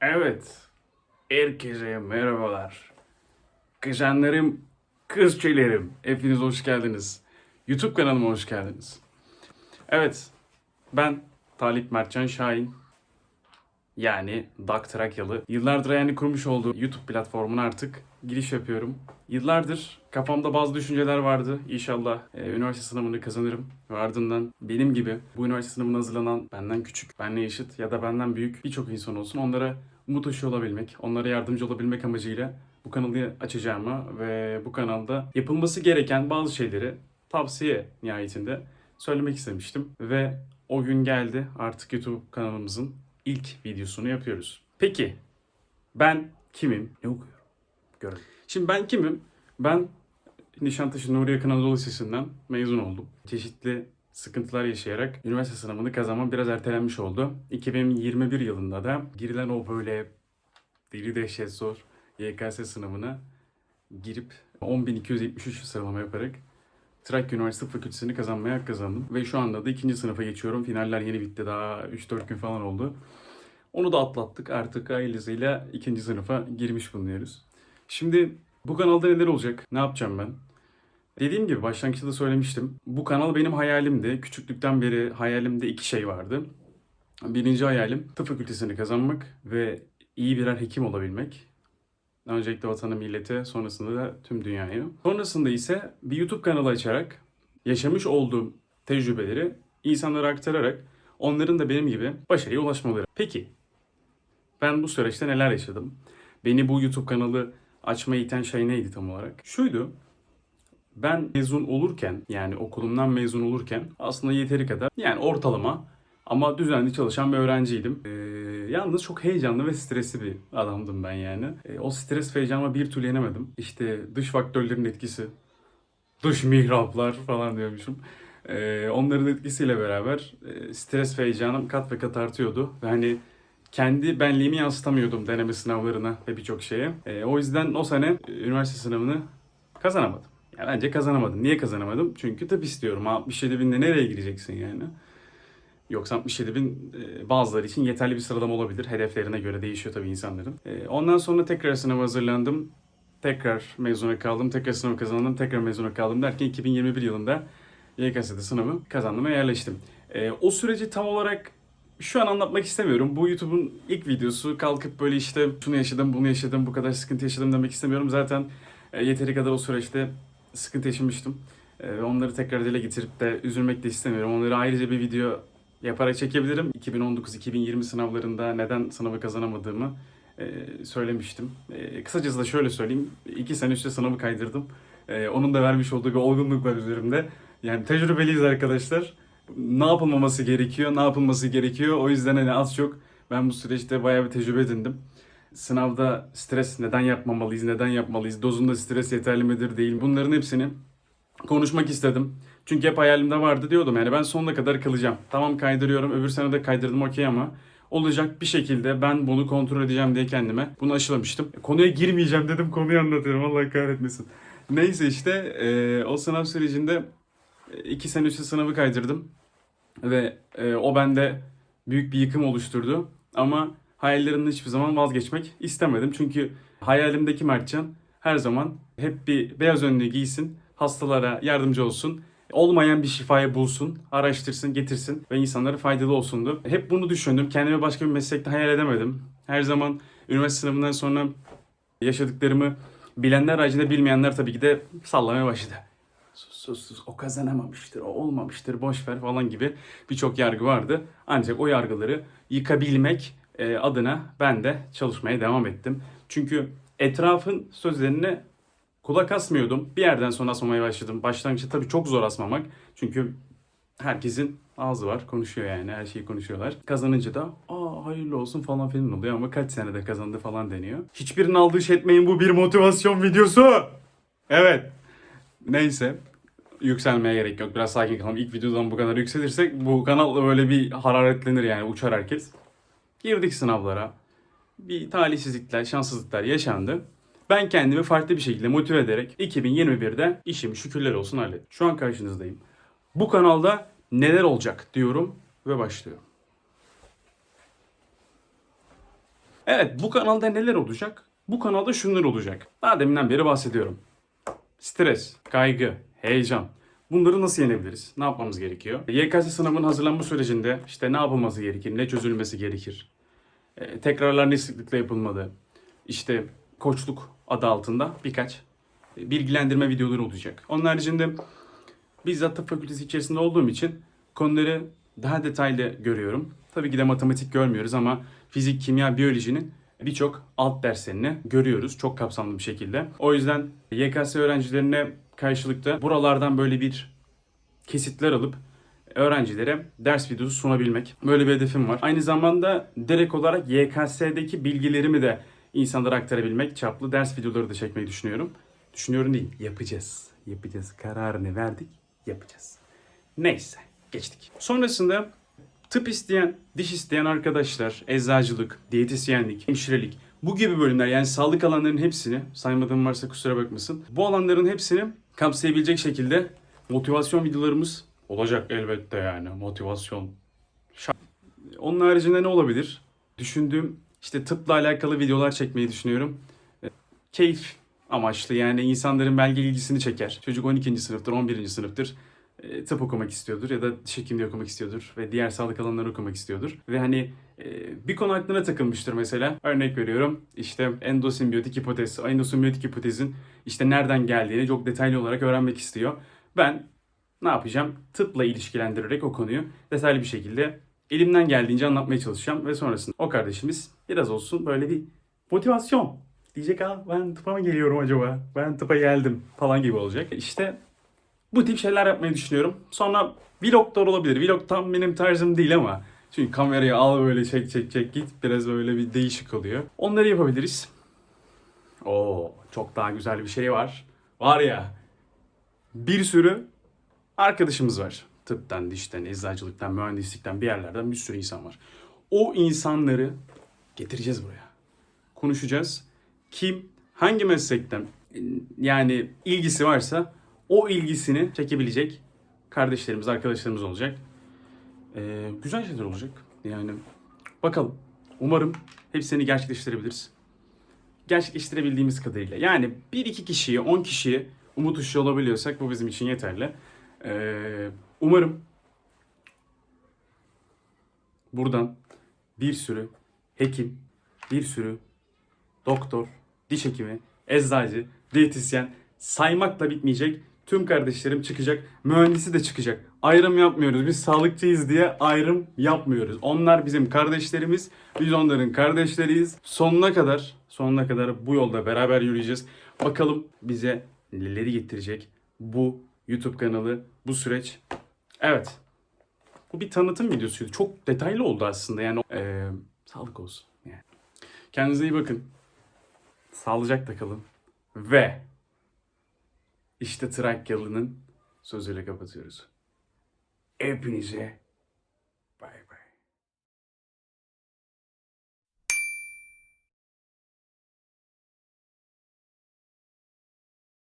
Evet. Herkese merhabalar. Kızanlarım, kızçelerim. Hepiniz hoş geldiniz. YouTube kanalıma hoş geldiniz. Evet. Ben Talip Mertcan Şahin. Yani Dak Trakyalı. Yıllardır hayalini kurmuş olduğu YouTube platformuna artık giriş yapıyorum. Yıllardır kafamda bazı düşünceler vardı. İnşallah e, üniversite sınavını kazanırım. Ve ardından benim gibi bu üniversite sınavına hazırlanan benden küçük, benle eşit ya da benden büyük birçok insan olsun. Onlara umut ışığı olabilmek, onlara yardımcı olabilmek amacıyla bu kanalı açacağımı ve bu kanalda yapılması gereken bazı şeyleri tavsiye nihayetinde söylemek istemiştim. Ve o gün geldi artık YouTube kanalımızın ilk videosunu yapıyoruz. Peki ben kimim? Ne okuyorum? Görelim. Şimdi ben kimim? Ben Nişantaşı Nuri Yakın Anadolu Lisesi'nden mezun oldum. Çeşitli sıkıntılar yaşayarak üniversite sınavını kazanmam biraz ertelenmiş oldu. 2021 yılında da girilen o böyle deli dehşet zor YKS sınavına girip 10.273 sıralama yaparak Trakya Üniversitesi Fakültesini kazanmaya kazandım. Ve şu anda da ikinci sınıfa geçiyorum. Finaller yeni bitti. Daha 3-4 gün falan oldu. Onu da atlattık. Artık ailesiyle ikinci sınıfa girmiş bulunuyoruz. Şimdi bu kanalda neler olacak? Ne yapacağım ben? Dediğim gibi başlangıçta da söylemiştim. Bu kanal benim hayalimdi. Küçüklükten beri hayalimde iki şey vardı. Birinci hayalim tıp fakültesini kazanmak ve iyi birer hekim olabilmek. Öncelikle vatanı, millete, sonrasında da tüm dünyaya. Sonrasında ise bir YouTube kanalı açarak yaşamış olduğum tecrübeleri insanlara aktararak onların da benim gibi başarıya ulaşmaları. Peki ben bu süreçte neler yaşadım? Beni bu YouTube kanalı açmaya iten şey neydi tam olarak? Şuydu. Ben mezun olurken yani okulumdan mezun olurken aslında yeteri kadar yani ortalama ama düzenli çalışan bir öğrenciydim. Ee, yalnız çok heyecanlı ve stresli bir adamdım ben yani. Ee, o stres ve heyecanıma bir türlü yenemedim. İşte dış faktörlerin etkisi, dış mihraplar falan diyormuşum. Ee, onların etkisiyle beraber e, stres ve heyecanım kat ve kat artıyordu. Ve hani kendi benliğimi yansıtamıyordum deneme sınavlarına ve birçok şeye. Ee, o yüzden o sene e, üniversite sınavını kazanamadım. Yani bence kazanamadım. Niye kazanamadım? Çünkü tıp istiyorum. 67 binde nereye gireceksin yani? Yoksa 67 bin e, bazıları için yeterli bir sıralama olabilir. Hedeflerine göre değişiyor tabii insanların. E, ondan sonra tekrar sınava hazırlandım. Tekrar mezuna kaldım. Tekrar sınavı kazandım. Tekrar mezuna kaldım derken 2021 yılında YKS'de sınavı kazandım ve yerleştim. E, o süreci tam olarak şu an anlatmak istemiyorum. Bu YouTube'un ilk videosu. Kalkıp böyle işte şunu yaşadım, bunu yaşadım, bu kadar sıkıntı yaşadım demek istemiyorum. Zaten yeteri kadar o süreçte sıkıntı yaşamıştım. Onları tekrar dile getirip de üzülmek de istemiyorum. Onları ayrıca bir video yaparak çekebilirim. 2019-2020 sınavlarında neden sınavı kazanamadığımı e, söylemiştim. E, kısacası da şöyle söyleyeyim. İki sene üstte sınavı kaydırdım. E, onun da vermiş olduğu bir olgunluk var üzerimde. Yani tecrübeliyiz arkadaşlar. Ne yapılmaması gerekiyor, ne yapılması gerekiyor. O yüzden hani az çok ben bu süreçte bayağı bir tecrübe edindim. Sınavda stres neden yapmamalıyız, neden yapmalıyız, dozunda stres yeterli midir değil bunların hepsini konuşmak istedim. Çünkü hep hayalimde vardı diyordum yani ben sonuna kadar kalacağım. Tamam kaydırıyorum öbür sene de kaydırdım okey ama olacak bir şekilde ben bunu kontrol edeceğim diye kendime bunu aşılamıştım. Konuya girmeyeceğim dedim konuyu anlatıyorum Allah kahretmesin. Neyse işte e, o sınav sürecinde e, iki sene üstü sınavı kaydırdım. Ve e, o bende büyük bir yıkım oluşturdu. Ama hayallerimden hiçbir zaman vazgeçmek istemedim. Çünkü hayalimdeki Mertcan her zaman hep bir beyaz önlüğü giysin, hastalara yardımcı olsun, olmayan bir şifayı bulsun, araştırsın, getirsin ve insanlara faydalı olsundu. Hep bunu düşündüm. Kendime başka bir meslekte hayal edemedim. Her zaman üniversite sınavından sonra yaşadıklarımı bilenler haricinde bilmeyenler tabii ki de sallamaya başladı. Sus sus sus o kazanamamıştır, o olmamıştır, boş ver falan gibi birçok yargı vardı. Ancak o yargıları yıkabilmek e, adına ben de çalışmaya devam ettim. Çünkü etrafın sözlerine kulak asmıyordum. Bir yerden sonra asmamaya başladım. Başlangıçta tabii çok zor asmamak. Çünkü herkesin ağzı var, konuşuyor yani her şeyi konuşuyorlar. Kazanınca da aa hayırlı olsun falan filan oluyor ama kaç senede kazandı falan deniyor. Hiçbirinin aldığı şey etmeyin bu bir motivasyon videosu. Evet. Neyse. Yükselmeye gerek yok. Biraz sakin kalalım. İlk videodan bu kadar yükselirsek bu kanal böyle bir hararetlenir yani uçar herkes. Girdik sınavlara. Bir talihsizlikler, şanssızlıklar yaşandı. Ben kendimi farklı bir şekilde motive ederek 2021'de işimi şükürler olsun hallettim. Şu an karşınızdayım. Bu kanalda neler olacak diyorum ve başlıyorum. Evet bu kanalda neler olacak? Bu kanalda şunlar olacak. Daha deminden beri bahsediyorum. Stres, kaygı, heyecan. Bunları nasıl yenebiliriz? Ne yapmamız gerekiyor? YKS sınavının hazırlanma sürecinde işte ne yapılması gerekir, ne çözülmesi gerekir? E, tekrarlar ne sıklıkla yapılmalı? İşte koçluk adı altında birkaç e, bilgilendirme videoları olacak. Onun haricinde bizzat tıp fakültesi içerisinde olduğum için konuları daha detaylı görüyorum. Tabii ki de matematik görmüyoruz ama fizik, kimya, biyolojinin birçok alt derslerini görüyoruz çok kapsamlı bir şekilde. O yüzden YKS öğrencilerine karşılıkta buralardan böyle bir kesitler alıp öğrencilere ders videosu sunabilmek. Böyle bir hedefim var. Aynı zamanda direkt olarak YKS'deki bilgilerimi de insanlara aktarabilmek, çaplı ders videoları da çekmeyi düşünüyorum. Düşünüyorum değil, yapacağız. Yapacağız. Kararını verdik, yapacağız. Neyse, geçtik. Sonrasında tıp isteyen, diş isteyen arkadaşlar, eczacılık, diyetisyenlik, hemşirelik, bu gibi bölümler yani sağlık alanlarının hepsini, saymadığım varsa kusura bakmasın. Bu alanların hepsini kapsayabilecek şekilde motivasyon videolarımız olacak elbette yani. Motivasyon. Onun haricinde ne olabilir? Düşündüğüm işte tıpla alakalı videolar çekmeyi düşünüyorum. E, Keyif amaçlı yani insanların belge ilgisini çeker. Çocuk 12. sınıftır, 11. sınıftır e, tıp okumak istiyordur ya da diş hekimliği okumak istiyordur ve diğer sağlık alanları okumak istiyordur. Ve hani e, bir konu aklına takılmıştır mesela. Örnek veriyorum işte endosimbiyotik hipotez, endosimbiyotik hipotezin işte nereden geldiğini çok detaylı olarak öğrenmek istiyor. Ben ne yapacağım? Tıpla ilişkilendirerek o konuyu detaylı bir şekilde elimden geldiğince anlatmaya çalışacağım ve sonrasında o kardeşimiz biraz olsun böyle bir motivasyon diyecek ha ben tıpa mı geliyorum acaba? Ben tıpa geldim falan gibi olacak. İşte bu tip şeyler yapmayı düşünüyorum. Sonra vloglar olabilir. Vlog tam benim tarzım değil ama çünkü kamerayı al böyle çek çek çek git biraz böyle bir değişik oluyor. Onları yapabiliriz. Oo çok daha güzel bir şey var. Var ya bir sürü arkadaşımız var. Tıptan, dişten, eczacılıktan, mühendislikten bir yerlerden bir sürü insan var. O insanları getireceğiz buraya. Konuşacağız. Kim hangi meslekten yani ilgisi varsa o ilgisini çekebilecek kardeşlerimiz, arkadaşlarımız olacak. Ee, güzel şeyler olacak. Yani bakalım. Umarım hepsini gerçekleştirebiliriz. Gerçekleştirebildiğimiz kadarıyla. Yani bir iki kişiyi, on kişiyi umut ışığı olabiliyorsak bu bizim için yeterli. Ee, umarım buradan bir sürü hekim, bir sürü doktor, diş hekimi, eczacı, diyetisyen saymakla bitmeyecek. Tüm kardeşlerim çıkacak. Mühendisi de çıkacak. Ayrım yapmıyoruz. Biz sağlıkçıyız diye ayrım yapmıyoruz. Onlar bizim kardeşlerimiz. Biz onların kardeşleriyiz. Sonuna kadar, sonuna kadar bu yolda beraber yürüyeceğiz. Bakalım bize neleri getirecek bu YouTube kanalı, bu süreç. Evet. Bu bir tanıtım videosuydu. Çok detaylı oldu aslında. Yani eee, sağlık olsun. Yani. Kendinize iyi bakın. Sağlıcakla kalın. Ve işte Trakyalı'nın sözüyle kapatıyoruz. Hepinize